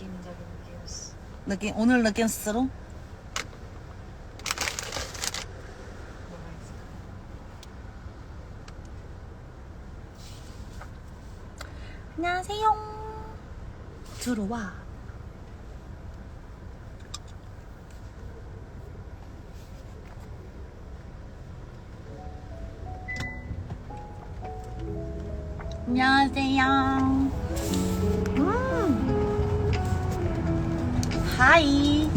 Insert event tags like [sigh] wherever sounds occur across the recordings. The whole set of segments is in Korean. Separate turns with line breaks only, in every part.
느낌적인 느낌이었어.
느낌 오늘 느낌 스스로?
뭐가 있을까?
안녕하세요. 들어와. 안녕하세요. 하이.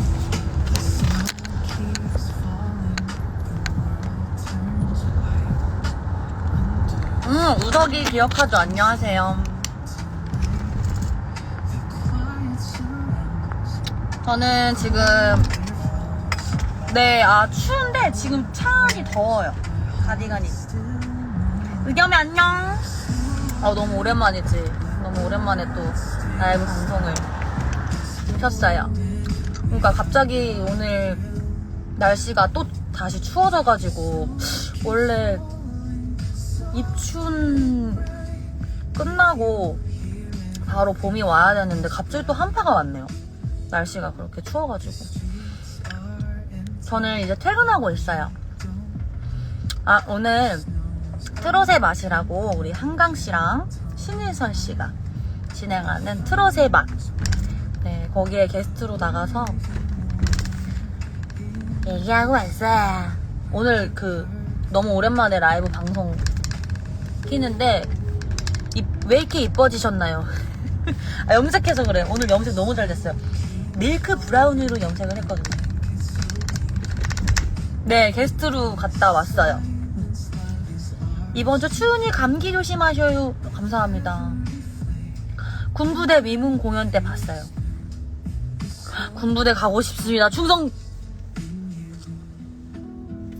음, 우석이 기억하죠? 안녕하세요. 저는 지금 네, 아 추운데 지금 차 안이 더워요. 가디건이. 의겸이 안녕. 아 너무 오랜만이지. 너무 오랜만에 또 라이브 방송을 켰어요. 그러니까 갑자기 오늘 날씨가 또 다시 추워져가지고 원래 입춘 끝나고 바로 봄이 와야 되는데 갑자기 또 한파가 왔네요. 날씨가 그렇게 추워가지고. 저는 이제 퇴근하고 있어요. 아, 오늘 트롯의 맛이라고 우리 한강 씨랑 신일선 씨가 진행하는 트롯의 맛. 네, 거기에 게스트로 나가서 얘기하고 왔어요. 오늘 그 너무 오랜만에 라이브 방송 키는데 이- 왜 이렇게 이뻐지셨나요? [laughs] 아, 염색해서 그래. 오늘 염색 너무 잘 됐어요. 밀크 브라운으로 염색을 했거든요. 네, 게스트로 갔다 왔어요. 이번 주 추운이 감기 조심하셔요. 감사합니다. 군부대 미문 공연 때 봤어요. 군부대 가고 싶습니다. 충성!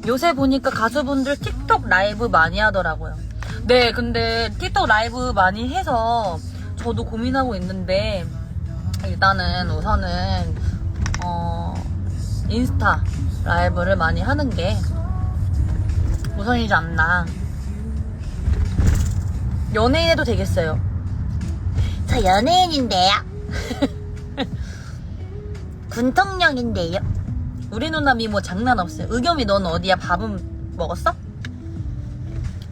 요새 보니까 가수분들 틱톡 라이브 많이 하더라고요. 네, 근데 틱톡 라이브 많이 해서 저도 고민하고 있는데 일단은 우선은 어 인스타 라이브를 많이 하는 게 우선이지 않나. 연예인 해도 되겠어요. 저 연예인인데요. [laughs] 군통령인데요. 우리 누나 미모 장난 없어요. 의겸이 넌 어디야? 밥은 먹었어?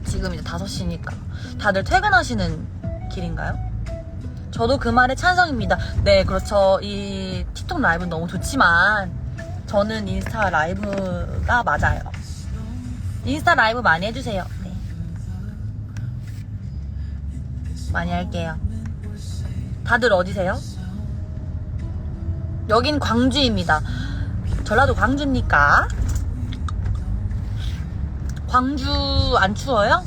지금 이제 5시니까. 다들 퇴근하시는 길인가요? 저도 그 말에 찬성입니다. 네, 그렇죠. 이 틱톡 라이브는 너무 좋지만, 저는 인스타 라이브가 맞아요. 인스타 라이브 많이 해주세요. 네. 많이 할게요. 다들 어디세요? 여긴 광주입니다. 전라도 광주입니까? 광주 안 추워요?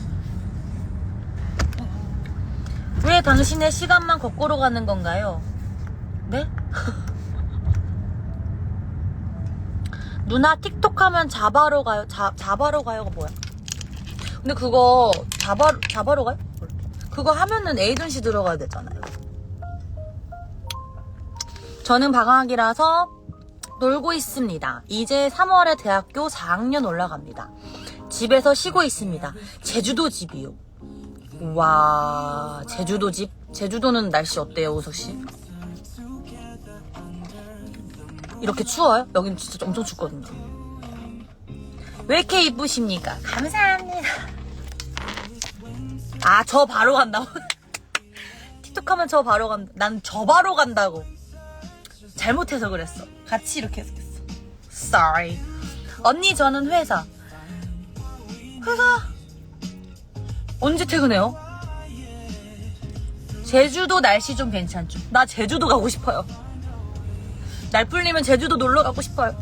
왜 당신의 시간만 거꾸로 가는 건가요? 네? [laughs] 누나 틱톡 하면 자바로 가요? 자, 자바로 가요가 뭐야? 근데 그거 자바, 자바로 가요? 그거 하면은 에이전시 들어가야 되잖아요. 저는 방학이라서 놀고 있습니다. 이제 3월에 대학교 4학년 올라갑니다. 집에서 쉬고 있습니다. 제주도 집이요. 와, 제주도 집? 제주도는 날씨 어때요, 우석 씨? 이렇게 추워요? 여긴 진짜 엄청 춥거든요. 왜 이렇게 이쁘십니까? 감사합니다. 아, 저 바로 간다고? [laughs] 틱톡 하면 저 바로 간다. 난 저 바로 간다고. 잘못해서 그랬어. 같이 이렇게 해서 했어. Sorry. 언니, 저는 회사. 회사? 언제 퇴근해요? 제주도 날씨 좀 괜찮죠? 나 제주도 가고 싶어요. 날 풀리면 제주도 놀러 가고 싶어요.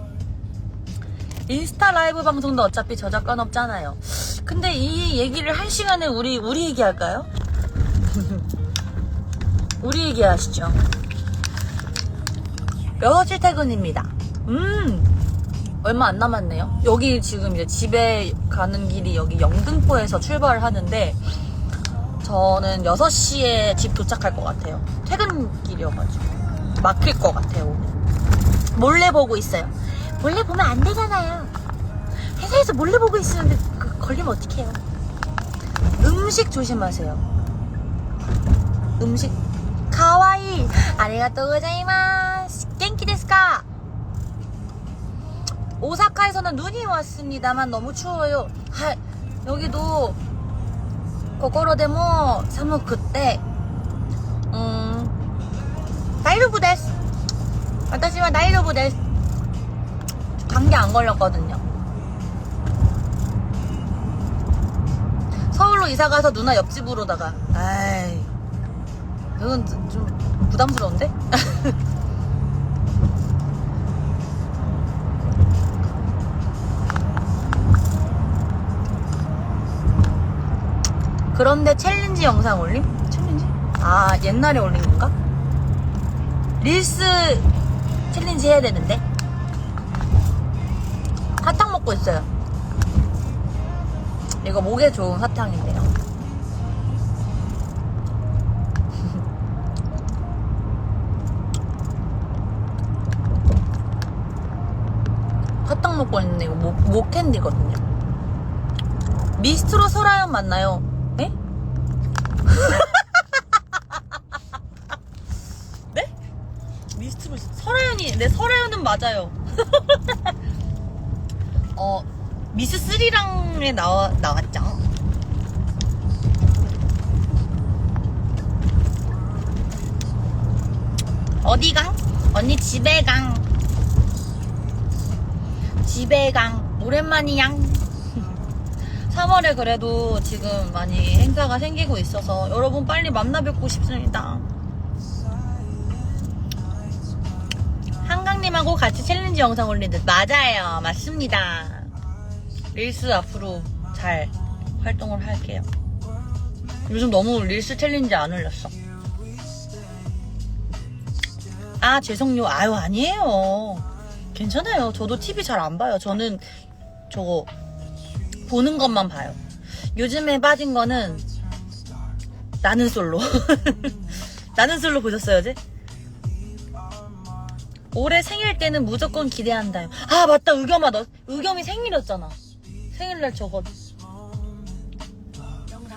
인스타 라이브 방송도 어차피 저작권 없잖아요. 근데 이 얘기를 할 시간에 우리 우리 얘기할까요? [laughs] 우리 얘기하시죠. 6시 퇴근입니다. 음, 얼마 안 남았네요. 여기 지금 이제 집에 가는 길이 여기 영등포에서 출발을 하는데, 저는 6시에 집 도착할 것 같아요. 퇴근길이어가지고. 막힐 것 같아요, 오늘. 몰래 보고 있어요. 몰래 보면 안 되잖아요. 회사에서 몰래 보고 있으는데, 그, 걸리면 어떡해요. 음식 조심하세요. 음식, 가와이 아리가또 고자이마 오사카 오사카에서는 눈이 왔습니다만 너무 추워요. 하, 여기도 고코로데모 사무 그때 음 나이로부 데스 私は 나이로부 데스 감기 안 걸렸거든요. 서울로 이사 가서 누나 옆집으로다가 아이 그건 좀 부담스러운데? [laughs] 그런데 챌린지 영상 올림? 챌린지? 아 옛날에 올린 건가? 릴스 챌린지 해야 되는데 사탕 먹고 있어요 이거 목에 좋은 사탕인데요 [laughs] 사탕 먹고 있는데 이거 목, 목 캔디거든요 미스트로 소라연 맞나요? 네? 네? 미스트로 설아연이 네 설아연은 맞아요. [laughs] 어 미스 쓰리랑에 나와 나왔죠. 어디 강? 언니 집에 강. 집에 강. 오랜만이양. [laughs] 3월에 그래도 지금 많이 행사가 생기고 있어서 여러분 빨리 만나 뵙고 싶습니다. 한강님하고 같이 챌린지 영상 듯 맞아요. 맞습니다. 릴스 앞으로 잘 활동을 할게요. 요즘 너무 릴스 챌린지 안 올렸어. 아 죄송요. 아유 아니에요. 괜찮아요. 저도 TV 잘 안 봐요. 저는 저거 보는 것만 봐요. 요즘에 빠진 거는 나는 솔로. [laughs] 나는 솔로 보셨어요, 어제? 올해 생일 때는 무조건 기대한다요. 아, 맞다, 의겸아, 너, 의겸이 생일이었잖아. 생일날 저거.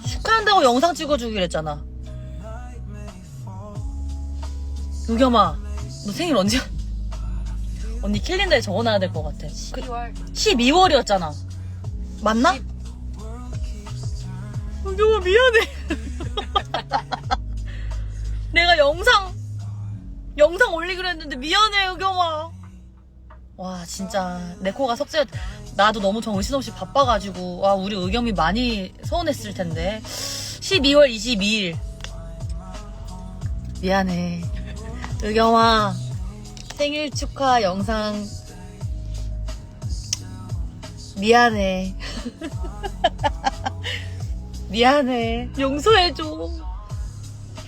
축하한다고 영상 찍어주기로 했잖아. 의겸아, 너 생일 언제야? [laughs] 언니 캘린더에 적어놔야 될 것 같아. 그,
12월
12월이었잖아. 맞나? 은경아 미안해. [laughs] 내가 영상 영상 올리기로 했는데 미안해 은경아. 와 진짜 내 코가 석재 나도 너무 정신없이 바빠가지고 와 우리 의겸이 많이 서운했을 텐데 12월 22일 미안해 의겸아 생일 축하 영상 미안해. [laughs] 미안해. 용서해줘.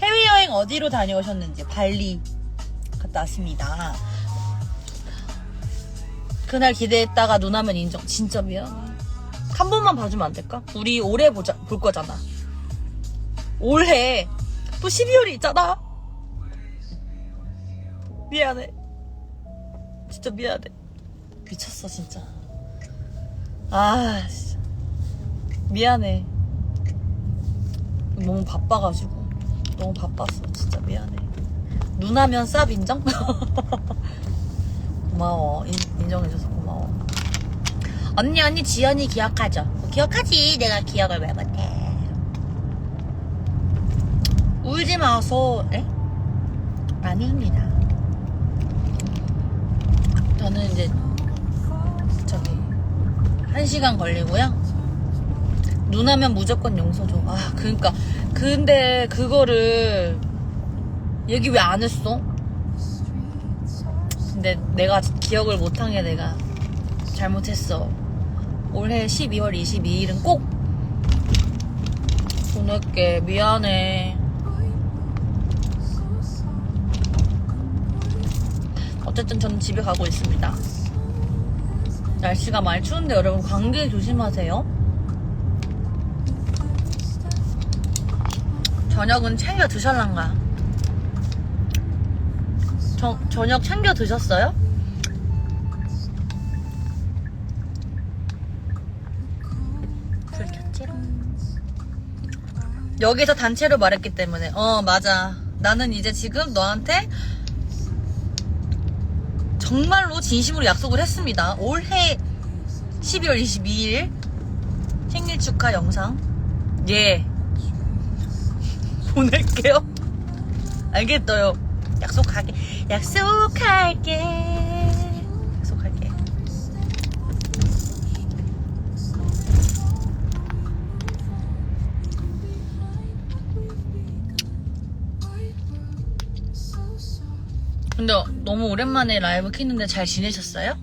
해외여행 어디로 다녀오셨는지 발리 갔다 왔습니다. 그날 기대했다가 눈 하면 인정. 진짜 미안해. 한 번만 봐주면 안 될까? 우리 올해 보자, 볼 거잖아. 올해 또 12월이 있잖아. 미안해. 진짜 미안해. 미쳤어, 진짜. 아. 미안해. 너무 바빠가지고. 너무 바빴어. 진짜 미안해. 누나면 쌉 인정? [laughs] 고마워. 인, 인정해줘서 고마워. 언니, 언니, 지연이 기억하죠? 기억하지. 내가 기억을 왜 못해. 울지 마소. 에? 아닙니다. 저는 이제 저기 한 시간 걸리고요. 눈하면 무조건 용서 줘. 아, 그니까. 근데 그거를 얘기 왜 안 했어? 근데 내가 기억을 못한 게 내가 잘못했어. 올해 12월 22일은 꼭 보낼게. 미안해. 어쨌든 저는 집에 가고 있습니다. 날씨가 많이 추운데 여러분 감기 조심하세요. 저녁은 챙겨 드실란가? 저, 저녁 챙겨 드셨어요? 불 켰지롱. 여기서 단체로 말했기 때문에 어 맞아 나는 이제 지금 너한테 정말로 진심으로 약속을 했습니다. 올해 12월 22일 생일 축하 영상. 예. 보낼게요. 알겠어요. 약속하게. 약속할게. 약속할게. 근데 너무 오랜만에 라이브 키는데 잘 지내셨어요?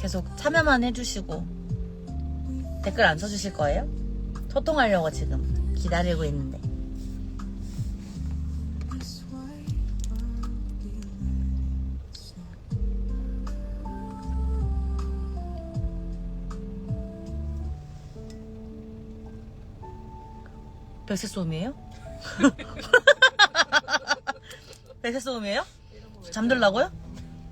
계속 참여만 해주시고 댓글 안 써주실 거예요? 소통하려고 지금 기다리고 있는데 백세 쏘음이에요? 백세 쏘음이에요? 잠들라고요?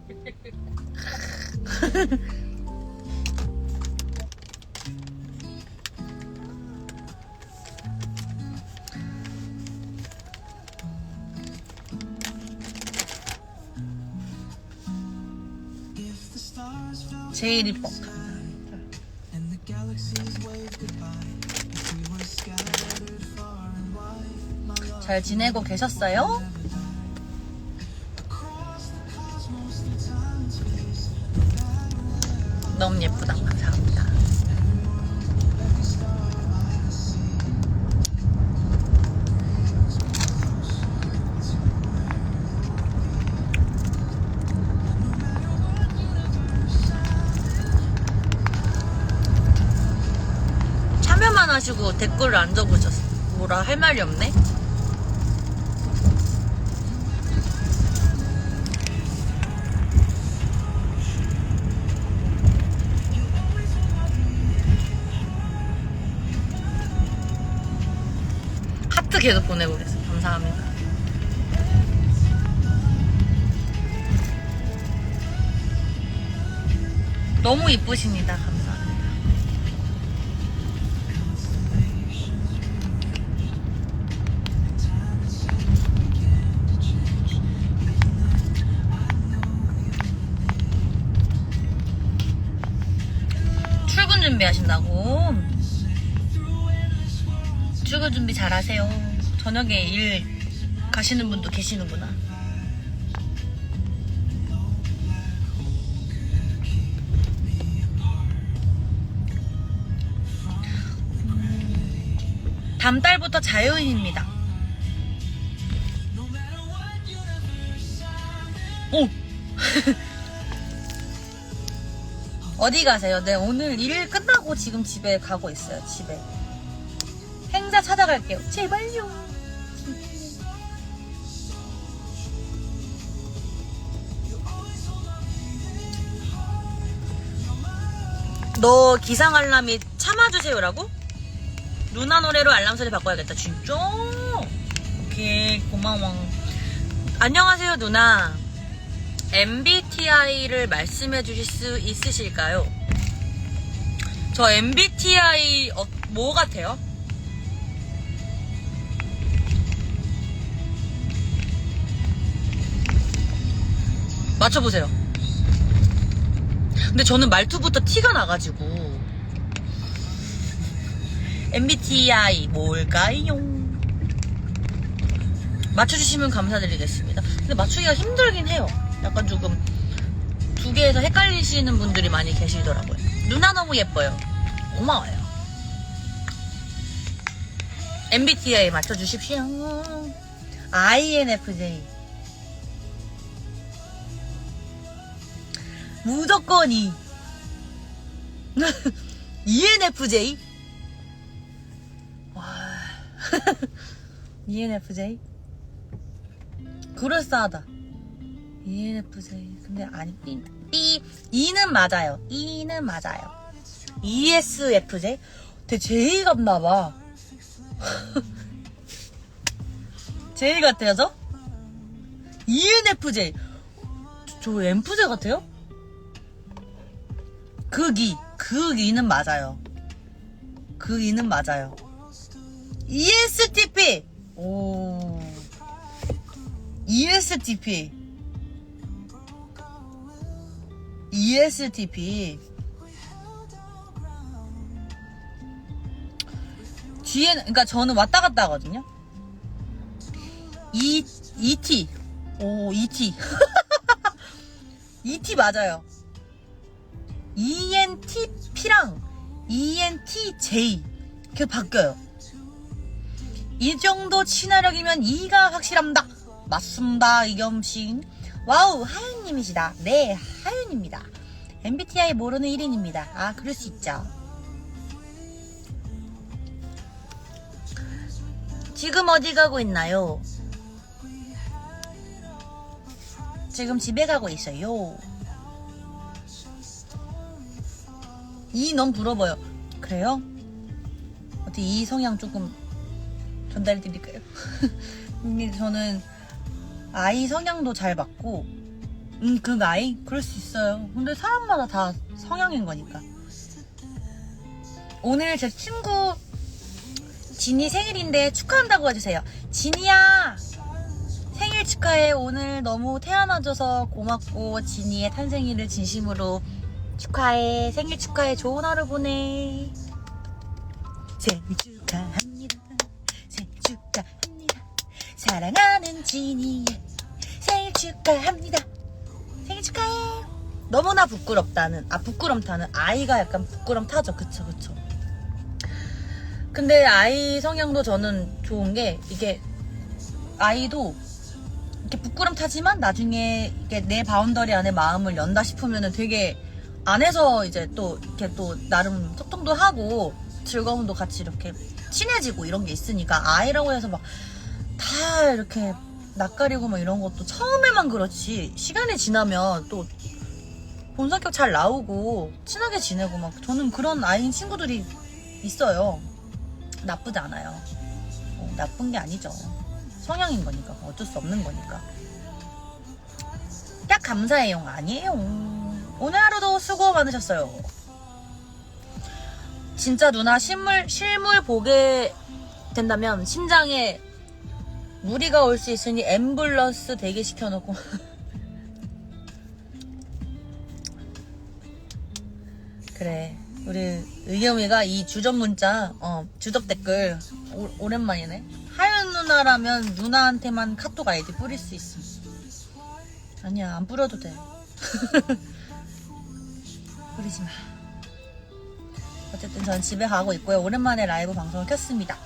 [laughs] 제일 이뻐 잘 지내고 계셨어요? 너무 예쁘다 감사합니다 참여만 하시고 댓글을 안 적으셨어 뭐라 할 말이 없네 계속 계세요 감사합니다 너무 이쁘십니다 감사합니다 출근 준비하신다고? 출근 준비 잘 하세요. 저녁에 일 가시는 분도 계시는구나. 음, 다음 달부터 자유인입니다. 오! [laughs] 어디 가세요? 네, 오늘 일 끝나고 지금 집에 가고 있어요, 집에. 행사 찾아갈게요. 제발요. 너 기상 알람이 참아주세요라고? 누나 노래로 알람 소리 바꿔야겠다. 진짜? 오케이, 고마워. 안녕하세요, 누나. MBTI를 말씀해 주실 수 있으실까요? 저 MBTI 어, 뭐 같아요? 맞춰보세요. 근데 저는 말투부터 티가 나가지고 MBTI 뭘까요? 맞춰주시면 감사드리겠습니다. 근데 맞추기가 힘들긴 해요. 약간 조금 두 개에서 헷갈리시는 분들이 많이 계시더라고요. 누나 너무 예뻐요. 고마워요. MBTI 맞춰주십시오. INFJ. 무조건 이. [laughs] ENFJ? 와. [laughs] ENFJ? 그럴싸하다. ENFJ. 근데 아니, B, B, E는 맞아요. E는 맞아요. ESFJ? 되게 J 같나봐. [laughs] J 같아요, 저? ENFJ. 저, 저 MFJ 같아요? 극이, 극이는 맞아요. 극이는 맞아요. E ESTP. 오. ESTP. ESTP. 뒤에는, 그러니까 저는 왔다 갔다 하거든요. E, ET. 오, ET. [laughs] ET 맞아요. ENTP랑 ENTJ. 이렇게 바뀌어요. 이 정도 친화력이면 E가 확실합니다. 맞습니다, 이겸씨. 와우, 하윤님이시다. 네, 하윤입니다. MBTI 모르는 1인입니다. 아, 그럴 수 있죠. 지금 어디 가고 있나요? 지금 집에 가고 있어요. 이 너무 부러워요. 그래요? 어떻게 이 성향 조금 전달해 드릴까요? [laughs] 근데 저는 아이 성향도 잘 맞고, 음, 그 아이? 그럴 수 있어요. 근데 사람마다 다 성향인 거니까. 오늘 제 친구 진이 생일인데 축하한다고 해주세요. 진이야! 생일 축하해. 오늘 너무 태어나줘서 고맙고, 진이의 탄생일을 진심으로 축하해. 생일 축하해. 좋은 하루 보내. 생일 축하합니다. 생일 축하합니다. 사랑하는 진이의 생일 축하합니다. 생일 축하해. 너무나 부끄럽다는, 아, 부끄럼 타는 아이가 약간 부끄럼 타죠. 그쵸, 그쵸. 근데 아이 성향도 저는 좋은 게, 이게, 아이도 이렇게 부끄럼 타지만 나중에 이게 내 바운더리 안에 마음을 연다 싶으면은 되게 안에서 이제 또 이렇게 또 나름 소통도 하고 즐거움도 같이 이렇게 친해지고 이런 게 있으니까 아이라고 해서 막 다 이렇게 낯가리고 막 이런 것도 처음에만 그렇지 시간이 지나면 또 본성격 잘 나오고 친하게 지내고 막 저는 그런 아이인 친구들이 있어요. 나쁘지 않아요. 어, 나쁜 게 아니죠. 성향인 거니까 어쩔 수 없는 거니까. 딱 감사해요 아니에요. 오늘 하루도 수고 많으셨어요. 진짜 누나 실물 실물 보게 된다면 심장에 무리가 올 수 있으니 앰뷸런스 대기 시켜놓고. [laughs] 그래. 우리 의겸이가 이 주접 문자 어 주접 댓글 오, 오랜만이네. 하윤 누나라면 누나한테만 카톡 아이디 뿌릴 수 있어 아니야 안 뿌려도 돼 [laughs] 뿌리지 마 어쨌든 전 집에 가고 있고요 오랜만에 라이브 방송을 켰습니다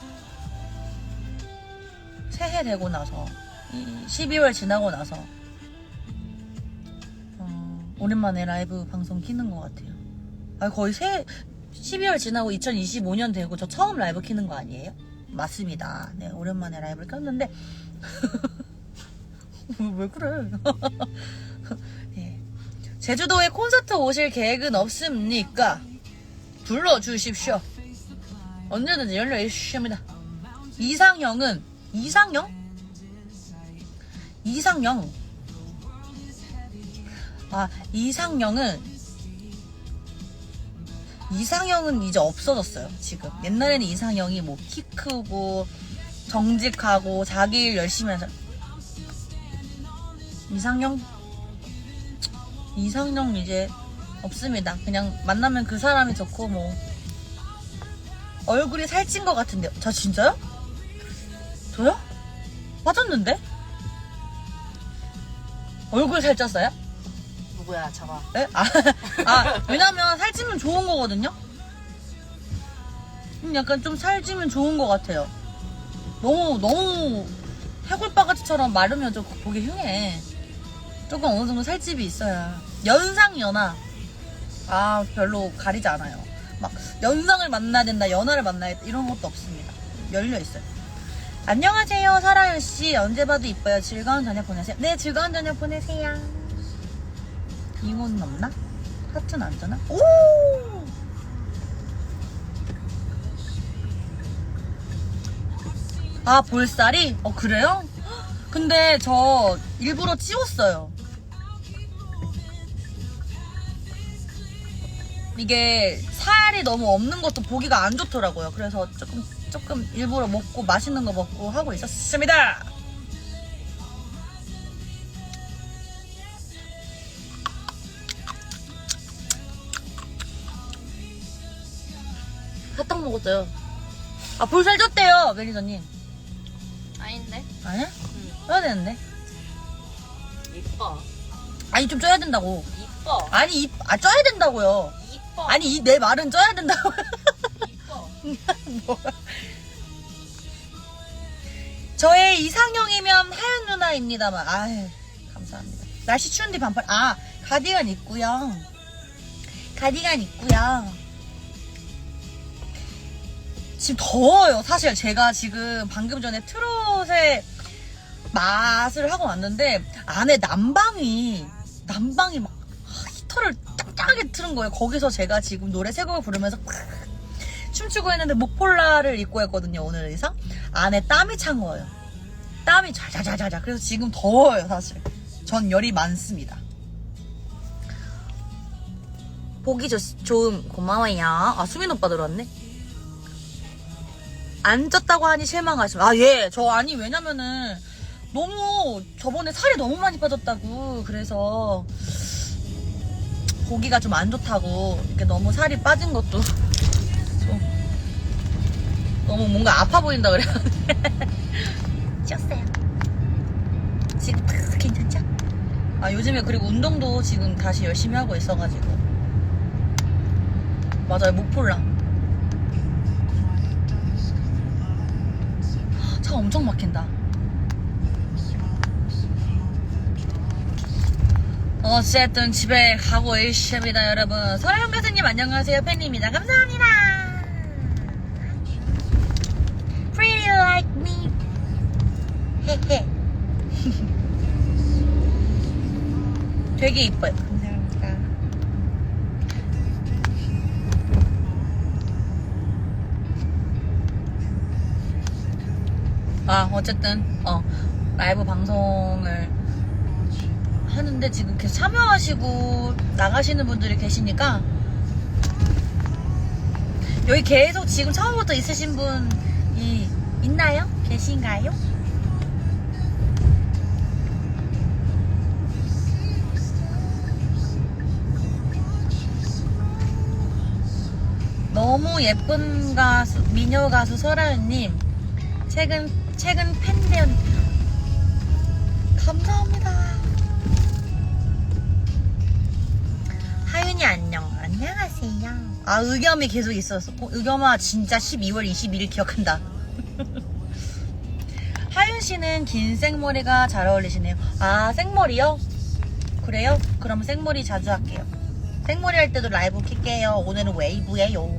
새해 되고 나서 이 12월 지나고 나서 어, 오랜만에 라이브 방송 키는 것 같아요. 아 거의 새 12월 지나고 2025년 되고 저 처음 라이브 키는 거 아니에요? 맞습니다. 네 오랜만에 라이브를 켰는데 [laughs] 왜, 왜 그래? [laughs] 예. 제주도에 콘서트 오실 계획은 없습니까? 불러주십시오. 언제든지 연락 주십니다. 이상형은 이상형? 이상형. 아, 이상형은 이상형은 이제 없어졌어요, 지금. 옛날에는 이상형이 뭐 키 크고 정직하고 자기 일 열심히 해서 이상형 이상형 이제 없습니다. 그냥 만나면 그 사람이 좋고 뭐 얼굴이 살찐 것 같은데요. 저 진짜요? 저요? 빠졌는데? 얼굴 살쪘어요?
누구야, 잡아.
네? 아, 아, 왜냐면 살찌면 좋은 거거든요? 음, 약간 좀 살찌면 좋은 것 같아요. 너무, 너무 해골바가지처럼 마르면 좀 보기 흉해. 조금 어느 정도 살집이 있어야. 연상, 연하. 아, 별로 가리지 않아요. 막, 연상을 만나야 된다, 연하를 만나야 된다, 이런 것도 없습니다. 열려 있어요. 안녕하세요, 설아윤씨. 언제 봐도 이뻐요. 즐거운 저녁 보내세요. 네, 즐거운 저녁 보내세요. 잉어는 없나? 하트는 안 되나? 오! 아, 볼살이? 어, 그래요? 근데 저 일부러 찌웠어요. 이게 살이 너무 없는 것도 보기가 안 좋더라고요. 그래서 조금 조금 일부러 먹고 맛있는 거 먹고 하고 있었습니다. 사탕 먹었어요. 아, 볼살 쪘대요, 매니저님.
아닌데?
아니야?
응.
쪄야 되는데.
이뻐.
아니, 좀 쪄야 된다고.
이뻐.
아니, 이, 아, 쪄야 된다고요.
이뻐.
아니, 이, 내 말은 쪄야 된다고.
이뻐.
뭐야. [laughs] 저의 이상형이면 하연 누나입니다만, 아유, 감사합니다. 날씨 추운데 반팔, 아, 가디건 있고요 가디건 있고요 지금 더워요. 사실 제가 지금 방금 전에 트롯의 맛을 하고 왔는데, 안에 난방이, 난방이 막, 아, 히터를 짱짱하게 틀은 거예요. 거기서 제가 지금 노래 세 곡을 부르면서 춤추고 했는데 목폴라를 입고 했거든요 오늘 의상. 안에 땀이 찬 거예요. 땀이 자자자자자 그래서 지금 더워요 사실. 전 열이 많습니다. 보기 좋, 좋음 고마워요. 아 수민 오빠 들어왔네. 안 쪘다고 하니 실망하시면 아 예 저 아니 왜냐면은 너무 저번에 살이 너무 많이 빠졌다고 그래서 보기가 좀 안 좋다고 이렇게 너무 살이 빠진 것도 좀 너무 뭔가 아파 보인다 그래요. [laughs] 쪘어요. 지금 탁 괜찮죠? 아 요즘에 그리고 운동도 지금 다시 열심히 하고 있어가지고 맞아요 목폴라. 차 엄청 막힌다. 어쨌든 집에 가고 있습니다 여러분. 서영 교수님 안녕하세요. 팬입니다. 감사합니다. Pretty like me. 헤헤. [laughs] 되게 이뻐요. 감사합니다. 아 어쨌든 어 라이브 방송을 하는데 지금 계속 참여하시고 나가시는 분들이 계시니까 여기 계속 지금 처음부터 있으신 분이 있나요? 계신가요? 너무 예쁜 가수 미녀 가수 설아연님 최근 최근 팬데요 감사합니다. 하윤이 안녕. 안녕하세요. 아, 의겸이 계속 있었어. 어, 의겸아, 진짜 12월 21일 기억한다. [laughs] 하윤 씨는 긴 생머리가 잘 어울리시네요. 아, 생머리요? 그래요? 그럼 생머리 자주 할게요. 생머리 할 때도 라이브 킬게요. 오늘은 웨이브예요.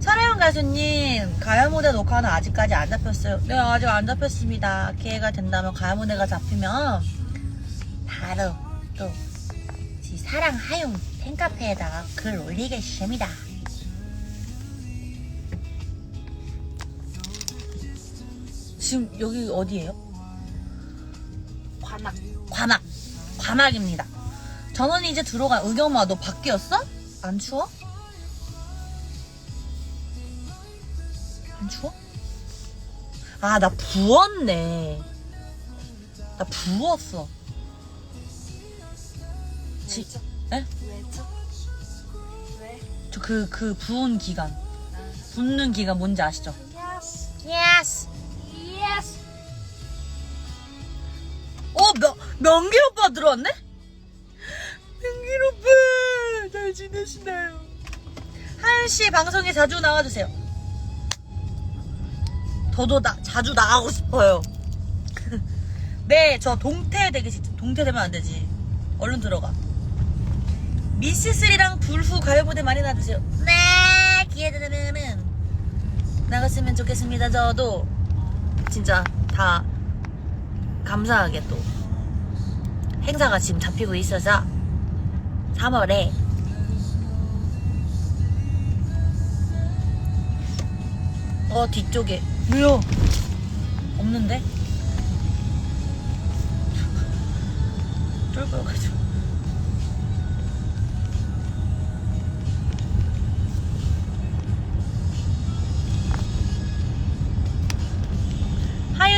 설혜영 가수님, 가요 무대 녹화는 아직까지 안 잡혔어요. 네, 아직 안 잡혔습니다. 기회가 된다면 가요 무대가 잡히면 바로 또지 사랑 하용 팬카페에다가 글 올리겠습니다. 지금 여기 어디예요?
관악.
관악. 관악입니다. 전원이 이제 들어가. 의겸아, 너 바뀌었어? 안 추워? 안 추워? 아, 나 부었네. 나 부었어. 지, 에?
왜죠? 왜?
저 그, 그 부은 기간. 붓는 기간 뭔지 아시죠?
Yes.
예스.
Yes.
어, 명, 명길 오빠 들어왔네? 명길 오빠, 잘 지내시나요? 하윤 씨 방송에 자주 나와주세요. 저도 나, 자주 나가고 싶어요. [laughs] 네, 저 동태 되게, 시- 동태 되면 안 되지. 얼른 들어가. 미스3랑 불후 가요무대 많이 나와주세요. 네, 기회 되면은 나갔으면 좋겠습니다. 저도 진짜 다 감사하게 또 행사가 지금 잡히고 있어서 3월에 어 뒤쪽에 왜요? 없는데? 쫄보여가지고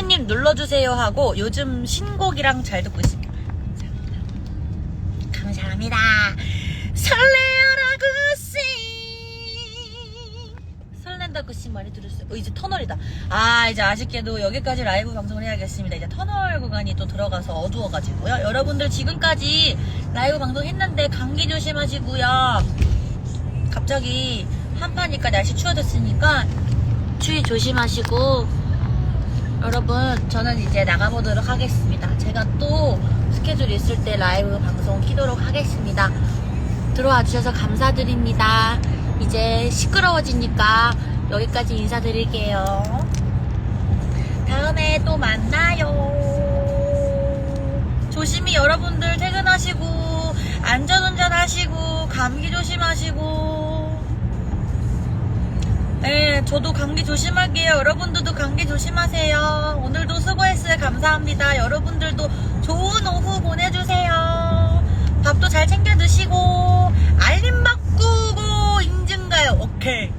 추천 눌러주세요 하고 요즘 신곡이랑 잘 듣고 있습니다. 감사합니다. 설레어라고 씨. 설렌다고 씨 많이 들었어요. 어, 이제 터널이다. 아, 이제 아쉽게도 여기까지 라이브 방송을 해야겠습니다. 이제 터널 구간이 또 들어가서 어두워가지고요. 여러분들 지금까지 라이브 방송 했는데 감기 조심하시고요. 갑자기 한파니까 날씨 추워졌으니까 추위 조심하시고 여러분 저는 이제 나가보도록 하겠습니다. 제가 또 스케줄 있을 때 라이브 방송 키도록 하겠습니다. 들어와 주셔서 감사드립니다. 이제 시끄러워지니까 여기까지 인사드릴게요. 다음에 또 만나요. 조심히 여러분들 퇴근하시고 안전운전 하시고 감기 조심하시고 네, 저도 감기 조심할게요. 여러분들도 감기 조심하세요. 오늘도 수고했어요. 감사합니다. 여러분들도 좋은 오후 보내주세요. 밥도 잘 챙겨 드시고, 알림 바꾸고, 인증가요. 오케이.